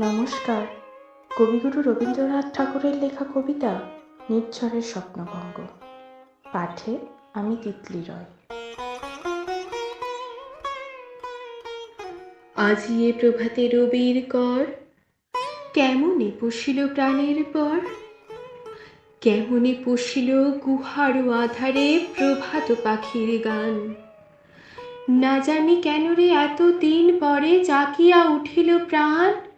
নমস্কার। কবিগুরু রবীন্দ্রনাথ ঠাকুরের লেখা কবিতা নির্ঝরের স্বপ্নভঙ্গ। পাঠে আমি তিতলি রয়। আজি এ প্রভাতে রবির কর, কেমনে পুষিল প্রাণের পর? কেমনে পুষিল গুহার আধারে প্রভাত পাখির গান? না জানি কেন রে এত দিন পরে জাগিয়া উঠিল প্রাণ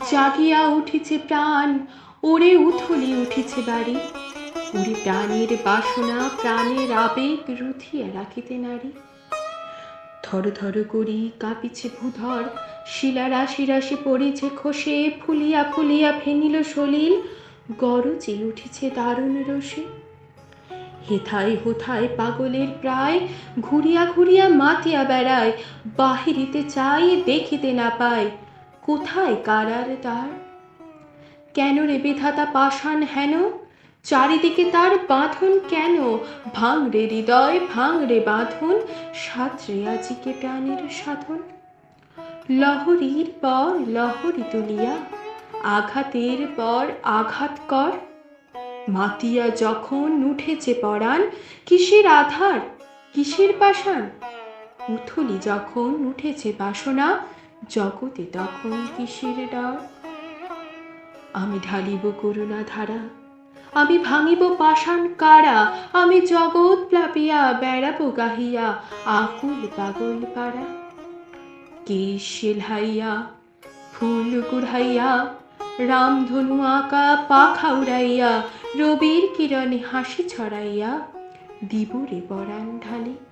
জাগিয়া উঠিছে প্রাণ, ওরে উথলি উঠিছে বাড়ি। ওরে প্রাণের বাসনা, প্রাণের আবেগ রুথিয়া রাখিতে নারী। থর থর করি কাঁপিছে ভূধর, শিলা রাশি রাশি পড়েছে খসে, ফুলিয়া ফুলিয়া ফেনিল সলিল, গরজে উঠেছে দারুণ রসে। হেথায় হোথায় পাগলের প্রায়, ঘুরিয়া ঘুরিয়া মাতিয়া বেড়ায়, বাহিরিতে চাই দেখিতে না পায় কোথায় কারার তার কেন রে বিধাতা পাষাণ হেন? চারিদিকে তার বাঁধন কেন? ভাঙ রে হৃদয়, ভাঙ রে বাঁধন সাঁতরে আজিকে প্রাণের সাধন। লহরীর পর লহরী তুলিয়া, আঘাতের পর আঘাত কর। মাতিয়া যখন উঠেছে পরাণ, কিসের আধার? কিসের পাষাণ? উথলি যখন উঠেছে বাসনা জগতে তখন কিসের ডর? আমি ঢালিব করুণা ধারা, আমি ভাঙিব পাষাণ কারা, আমি জগৎ প্লাপিয়া, বেড়াবো গাহিয়া, আকুল পাগল পাড়া। কেশ সেলহাইয়া ফুল কুড়াইয়া রামধনু আঁকা পাখা উড়াইয়া, রবির কিরণে হাসি ছড়াইয়া, দিবরে বরান ঢালি।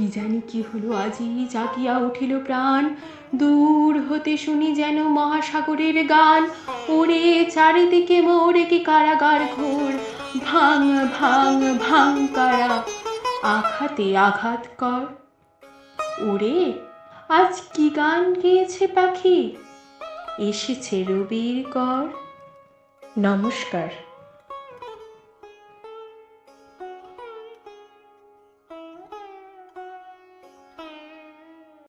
কি জানি কি হলো, আজি জাগিয়া উঠিল প্রাণ। দূর হতে শুনি যেন মহাসাগরের গান। ওরে চারিদিকে মোরে কি কারাগার ঘোর। ভাঙ ভাঙ ভাঙ কারা আঘাতে আঘাত কর। ওরে, আজ কি গান গেয়েছে পাখি? এসেছে রবির কর নমস্কার।